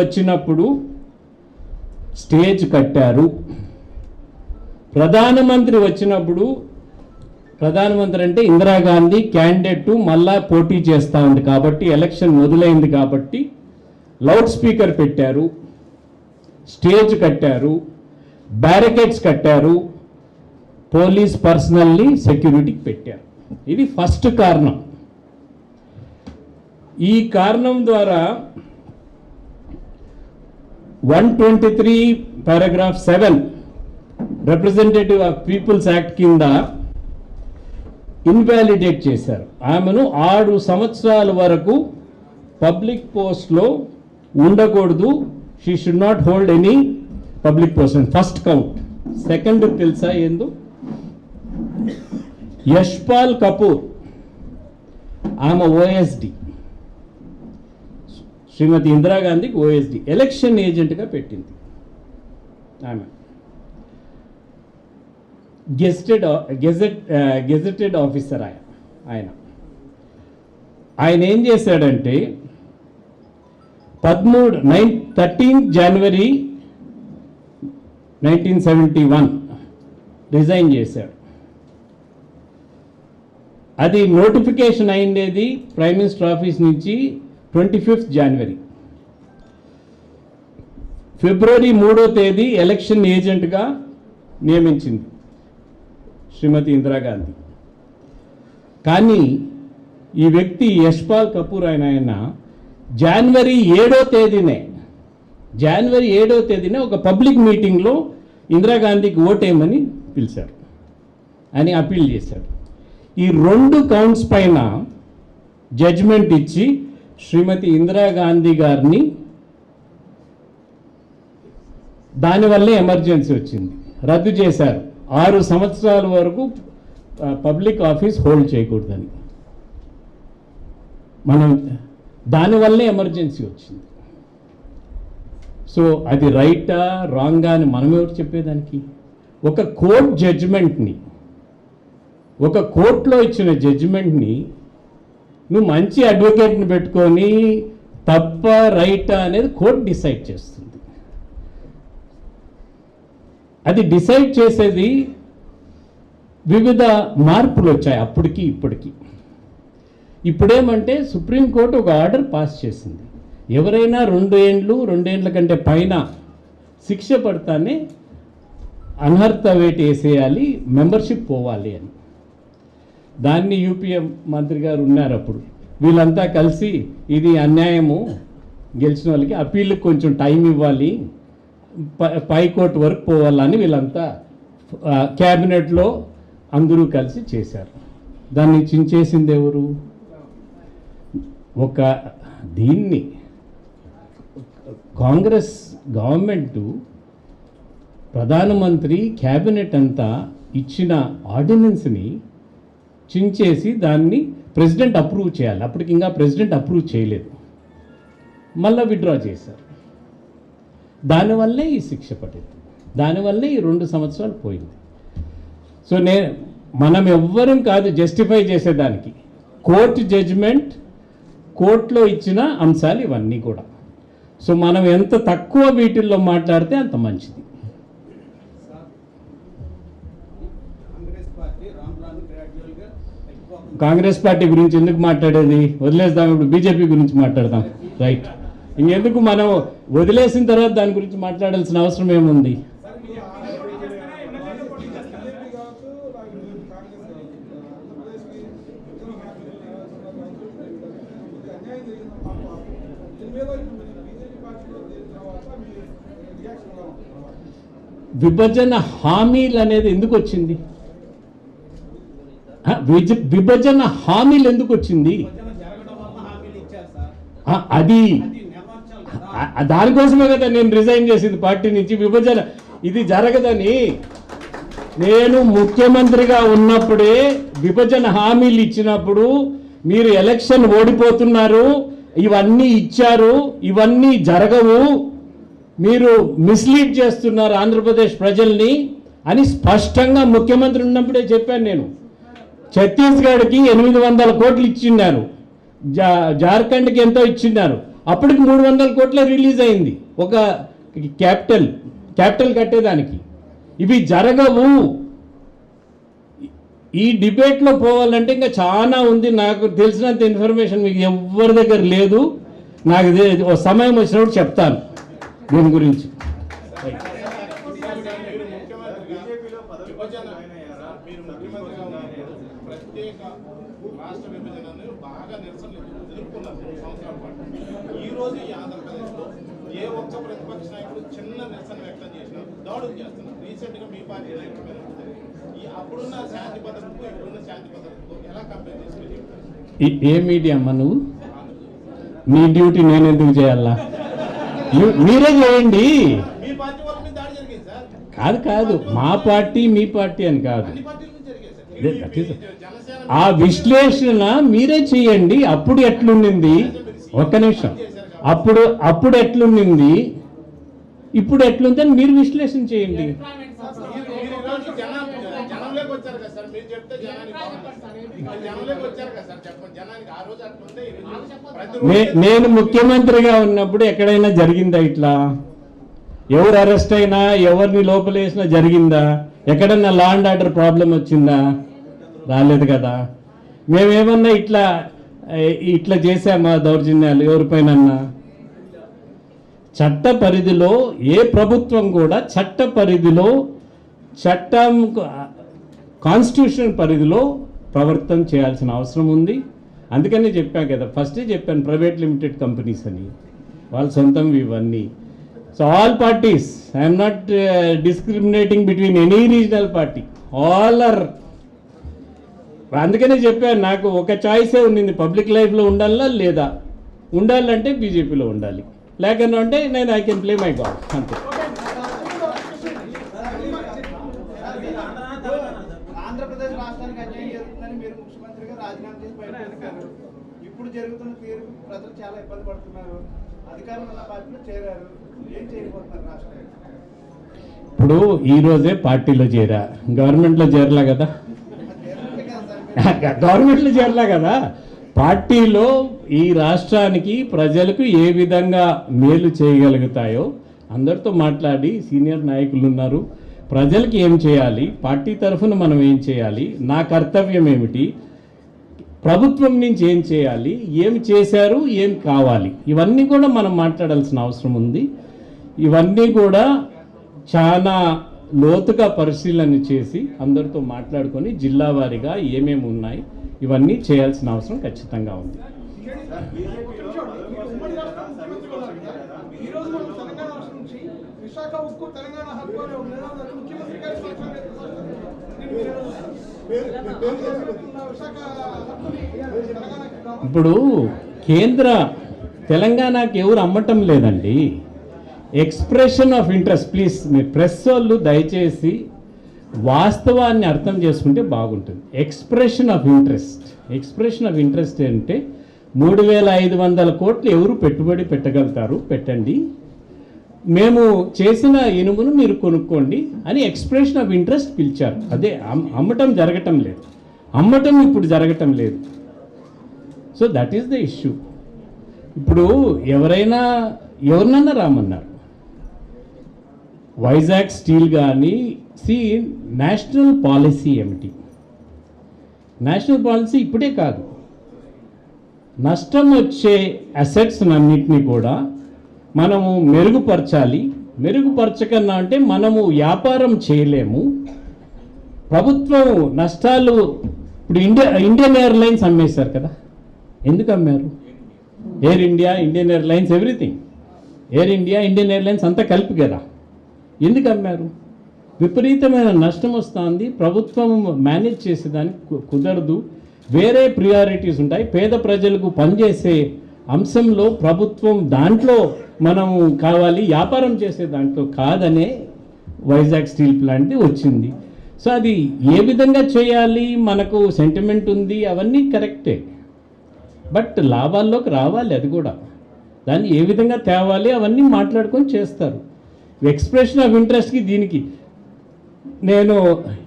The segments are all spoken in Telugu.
వచ్చినప్పుడు స్టేజ్ కట్టారు. ప్రధానమంత్రి వచ్చినప్పుడు ప్రధానమంత్రి అంటే ఇందిరాగాంధీ క్యాండిడేట్ మళ్ళా పోటీ చేస్తూ ఉంది కాబట్టి ఎలక్షన్ మొదలైంది కాబట్టి లౌడ్ స్పీకర్ పెట్టారు. స్టేజ్ కట్టారు. బ్యారికేడ్స్ కట్టారు. పోలీస్ పర్సనల్ని సెక్యూరిటీకి పెట్టారు. ఇది ఫస్ట్ కారణం. ఈ కారణం ద్వారా one twenty three paragraph seven representative of peoples act కింద ఇన్వాలిడేట్ చేశారు. ఆమెను ఆరు సంవత్సరాల వరకు పబ్లిక్ పోస్ట్లో ఉండకూడదు. She should not hold any public post first count second తెలుసా ఏందో యశ్పాల్ కపూర్ ఆమె ఓఎస్డి శ్రీమతి ఇందిరాగాంధీకి ఓఎస్డి ఎలక్షన్ ఏజెంట్గా పెట్టింది. ఆమె. గెజెటెడ్ గెజెట్ గెజెటెడ్ ఆఫీసర్ ఆయన. ఆయన. ఆయన ఏం చేశాడంటే పదమూడు nine thirteen January nineteen seventy one resign చేశాడు. అది నోటిఫికేషన్ అయిండేది ప్రైమ్ మినిస్టర్ ఆఫీస్ నుంచి ట్వంటీ ఫిఫ్త్ జనవరి ఫిబ్రవరి మూడో తేదీ ఎలక్షన్ ఏజెంట్గా నియమించింది శ్రీమతి ఇందిరాగాంధీ కానీ ఈ వ్యక్తి యశ్పాల్ కపూర్ ఆయన ఆయన జనవరి ఏడో తేదీనే జనవరి ఏడో తేదీనే ఒక పబ్లిక్ మీటింగ్లో ఇందిరాగాంధీకి ఓటేయమని పిలిచారు అని అప్పీల్ చేశారు. ఈ రెండు కౌంట్స్ పైన జడ్జిమెంట్ ఇచ్చి శ్రీమతి ఇందిరాగాంధీ గారిని దానివల్లే ఎమర్జెన్సీ వచ్చింది. రద్దు చేశారు. ఆరు సంవత్సరాల వరకు పబ్లిక్ ఆఫీస్ హోల్డ్ చేయకూడదని. మనం దానివల్లే ఎమర్జెన్సీ వచ్చింది. సో అది రైటా రాంగా అని మనం ఎవరు చెప్పేదానికి? ఒక కోర్ట్ జడ్జిమెంట్ని ఒక కోర్టులో ఇచ్చిన జడ్జిమెంట్ని నువ్వు మంచి అడ్వకేట్ని పెట్టుకొని తప్ప రైట్ అనేది కోర్టు డిసైడ్ చేస్తుంది. అది డిసైడ్ చేసేది వివిధ మార్పులు వచ్చాయి అప్పటికి ఇప్పటికి. ఇప్పుడేమంటే సుప్రీంకోర్టు ఒక ఆర్డర్ పాస్ చేసింది. ఎవరైనా రెండు ఏండ్లు రెండేండ్ల కంటే పైన శిక్ష పడతానే అనర్హత వేటు వేసేయాలి మెంబర్షిప్ పోవాలి అని. దాన్ని యూపీఎం మంత్రి గారు ఉన్నారు అప్పుడు. వీళ్ళంతా కలిసి ఇది అన్యాయము. గెలిచిన వాళ్ళకి అప్పీల్కి కొంచెం టైం ఇవ్వాలి. పైకోర్టు వరకు పోవాలని వీళ్ళంతా క్యాబినెట్లో అందరూ కలిసి చేశారు. దాన్ని చించేసింది ఎవరు? ఒక దీన్ని కాంగ్రెస్ గవర్నమెంటు ప్రధానమంత్రి క్యాబినెట్ అంతా ఇచ్చిన ఆర్డినెన్స్ని చించేసి దాన్ని ప్రెసిడెంట్ అప్రూవ్ చేయాలి. అప్పటికి ఇంకా ప్రెసిడెంట్ అప్రూవ్ చేయలేదు. మళ్ళీ విత్డ్రా చేశారు. దానివల్లే ఈ శిక్ష పడింది. దానివల్లే ఈ రెండు సంవత్సరాలు పోయింది. సో నే మనం ఎవ్వరం కాదు జస్టిఫై చేసేదానికి. కోర్టు జడ్జిమెంట్ కోర్టులో ఇచ్చిన అంశాలు ఇవన్నీ కూడా. సో మనం ఎంత తక్కువ వీటిల్లో మాట్లాడితే అంత మంచిది. కాంగ్రెస్ పార్టీ గురించి ఎందుకు మాట్లాడేది? వదిలేస్తాం ఇప్పుడు బీజేపీ గురించి మాట్లాడదాం. రైట్ ఇంకెందుకు మనం వదిలేసిన తర్వాత దాని గురించి మాట్లాడాల్సిన అవసరం ఏముంది? విభజన హామీలు అనేది ఎందుకు వచ్చింది? విభజన హామీలు ఎందుకు వచ్చింది? అది దానికోసమే కదా నేను రిజైన్ చేసింది పార్టీ నుంచి విభజన. ఇది జరగదని నేను ముఖ్యమంత్రిగా ఉన్నప్పుడే విభజన హామీలు ఇచ్చినప్పుడు మీరు ఎలక్షన్ ఓడిపోతున్నారు ఇవన్నీ ఇచ్చారు ఇవన్నీ జరగవు మీరు మిస్లీడ్ చేస్తున్నారు ఆంధ్రప్రదేశ్ ప్రజల్ని అని స్పష్టంగా ముఖ్యమంత్రి ఉన్నప్పుడే చెప్పాను నేను. ఛత్తీస్గఢ్కి ఎనిమిది వందల కోట్లు ఇచ్చిన్నారు జా జార్ఖండ్కి ఎంతో ఇచ్చిన్నారు అప్పటికి మూడు వందల కోట్ల రిలీజ్ అయింది. ఒక క్యాపిటల్ క్యాపిటల్ కట్టేదానికి. ఇవి జరగవు. ఈ డిబేట్లో పోవాలంటే ఇంకా చాలా ఉంది. నాకు తెలిసినంత ఇన్ఫర్మేషన్ మీకు ఎవరి దగ్గర లేదు. నాకు సమయం వచ్చినప్పుడు చెప్తాను దీని గురించి విభజన మీరు ముఖ్యమంత్రిగా ఉన్నప్పుడు ప్రత్యేక రాష్ట్ర విభజనను బాగా నిరసన ఎదుర్కొన్నారు మూడు సంవత్సరాల పాటు ఈ ఆంధ్రప్రదేశ్లో ఏ ఒక్క ప్రతిపక్ష నాయకుడు చిన్న నిరసన వ్యక్తం చేసినా దాడులు చేస్తున్నారు రీసెంట్గా మీ పార్టీ నాయకుల మీద కూడా జరిగింది. ఈ అప్పుడున్న శాంతి భద్రతకు ఇప్పుడున్న శాంతి భద్రతకు ఎలా కంపేర్ చేసి మీరు చెప్తారు? ఈ- ఏ మీడియా అమ్మ నువ్వు? నీ డ్యూటీ నేను ఎందుకు చేయాలా? మీరే చేయండి. కాదు కాదు. మా పార్టీ మీ పార్టీ అని కాదు. ఆ విశ్లేషణ మీరే చేయండి. అప్పుడు ఎట్లుండింది? ఒక్క నిమిషం. అప్పుడు అప్పుడు ఎట్లుండింది? ఇప్పుడు ఎట్లుందని మీరు విశ్లేషణ చేయండి. నేను ముఖ్యమంత్రిగా ఉన్నప్పుడు ఎక్కడైనా జరిగిందా ఇట్లా? ఎవరు అరెస్ట్ అయినా ఎవరిని లోపలేసినా జరిగిందా? ఎక్కడన్నా లా అండ్ ఆర్డర్ ప్రాబ్లం వచ్చిందా? రాలేదు కదా. మేమేమన్నా ఇట్లా ఇట్లా చేశామా దౌర్జన్యాలు ఎవరిపైనన్నా? చట్ట పరిధిలో ఏ ప్రభుత్వం కూడా చట్ట పరిధిలో చట్టం కాన్స్టిట్యూషన్ పరిధిలో ప్రవర్తన చేయాల్సిన అవసరం ఉంది. అందుకనే చెప్పాను కదా ఫస్టే చెప్పాను ప్రైవేట్ లిమిటెడ్ కంపెనీస్ అని. వాళ్ళ సొంతం ఇవన్నీ. So all parties I'm not discriminating between any regional party all are అందుకనే చెప్పాను నాకు ఒక చాయిసే ఉండింది పబ్లిక్ లైఫ్లో ఉండాలా లేదా? ఉండాలంటే బీజేపీలో ఉండాలి. లేకన్నా అంటే నేను I can play my god అంతే. ఇప్పుడు జరుగుతున్న తీరు ప్రజలు చాలా ఇబ్బంది పడుతున్నారు. అధికారం ఉన్న పార్టీలో చేరారు. ఏం చేయబోతున్నారు రాష్ట్రానికి? ఇప్పుడు ఈ రోజే పార్టీలో చేరా. గవర్నమెంట్లో చేరలా కదా? గవర్నమెంట్లో చేరలే కదా. పార్టీలో ఈ రాష్ట్రానికి ప్రజలకు ఏ విధంగా మేలు చేయగలుగుతాయో అందరితో మాట్లాడి సీనియర్ నాయకులు ఉన్నారు. ప్రజలకు ఏం చేయాలి? పార్టీ తరఫున మనం ఏం చేయాలి? నా కర్తవ్యం ఏమిటి? ప్రభుత్వం నుంచి ఏం చేయాలి? ఏం చేశారు? ఏం కావాలి? ఇవన్నీ కూడా మనం మాట్లాడాల్సిన అవసరం ఉంది. ఇవన్నీ కూడా చాలా లోతుగా పరిశీలన చేసి అందరితో మాట్లాడుకొని జిల్లావారిగా ఏమేమి ఉన్నాయి ఇవన్నీ చేయాల్సిన అవసరం ఖచ్చితంగా ఉంది. ఇప్పుడు కేంద్ర తెలంగాణకు ఎవరు అమ్మటం లేదండి. Expression of interest. ప్లీజ్ మీ ప్రెస్ వాళ్ళు దయచేసి వాస్తవాన్ని అర్థం చేసుకుంటే బాగుంటుంది. Expression of interest. Expression of interest అంటే మూడు వేల ఐదు వందల కోట్లు ఎవరు పెట్టుబడి పెట్టగలుగుతారు? పెట్టండి. మేము చేసిన ఇనుమును మీరు కొనుక్కోండి అని ఎక్స్ప్రెషన్ ఆఫ్ ఇంట్రెస్ట్ పిలిచారు. అదే అమ్- అమ్మటం జరగటం లేదు. అమ్మటం ఇప్పుడు జరగటం లేదు. So that is the issue ఇప్పుడు ఎవరైనా ఎవరినన్నా రామన్నారు. వైజాగ్ స్టీల్ కానీ సి నేషనల్ పాలసీ ఏమిటి? నేషనల్ పాలసీ ఇప్పుడే కాదు. నష్టం వచ్చే అసెట్స్ అన్నింటినీ కూడా మనము మెరుగుపరచాలి. మెరుగుపరచకన్నా అంటే మనము వ్యాపారం చేయలేము. ప్రభుత్వం నష్టాలు ఇప్పుడు ఇండియా ఇండియన్ ఎయిర్లైన్స్ అమ్మేశారు కదా. ఎందుకు అమ్మారు? Air India Indian Airlines everything. Air India Indian Airlines అంతా కలిపి కదా. ఎందుకు అమ్మారు? విపరీతమైన నష్టం వస్తుంది. ప్రభుత్వం మేనేజ్ చేసేదానికి కు- కుదరదు. వేరే ప్రియారిటీస్ ఉంటాయి. పేద ప్రజలకు పనిచేసే అంశంలో ప్రభుత్వం దాంట్లో మనం కావాలి. వ్యాపారం చేసే దాంట్లో కాదనే వైజాగ్ స్టీల్ ప్లాంట్ వచ్చింది. సో అది ఏ విధంగా చేయాలి? మనకు సెంటిమెంట్ ఉంది. అవన్నీ కరెక్టే. బట్ లాభాల్లోకి రావాలి అది కూడా. దాన్ని ఏ విధంగా తేవాలి? అవన్నీ మాట్లాడుకొని చేస్తారు. ఎక్స్ప్రెషన్ ఆఫ్ ఇంట్రెస్ట్కి దీనికి. నేను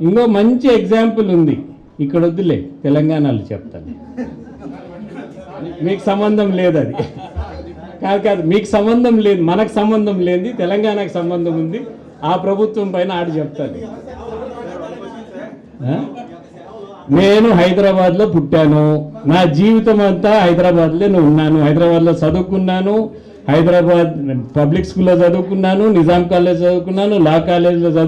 ఇంకో మంచి ఎగ్జాంపుల్ ఉంది. ఇక్కడ వద్దులే తెలంగాణలో చెప్తాను. మీకు సంబంధం లేదు అది. కాదు కాదు మీకు సంబంధం లేదు మనకు సంబంధం లేని తెలంగాణకు సంబంధం ఉంది. ఆ ప్రభుత్వం పైన ఆడు చెప్తాను. నేను హైదరాబాద్లో పుట్టాను. నా జీవితం అంతా హైదరాబాద్లోనే ఉన్నాను. హైదరాబాద్లో చదువుకున్నాను. హైదరాబాద్ పబ్లిక్ స్కూల్లో చదువుకున్నాను నిజాం కాలేజ్ చదువుకున్నాను లా కాలేజ్లో చదువు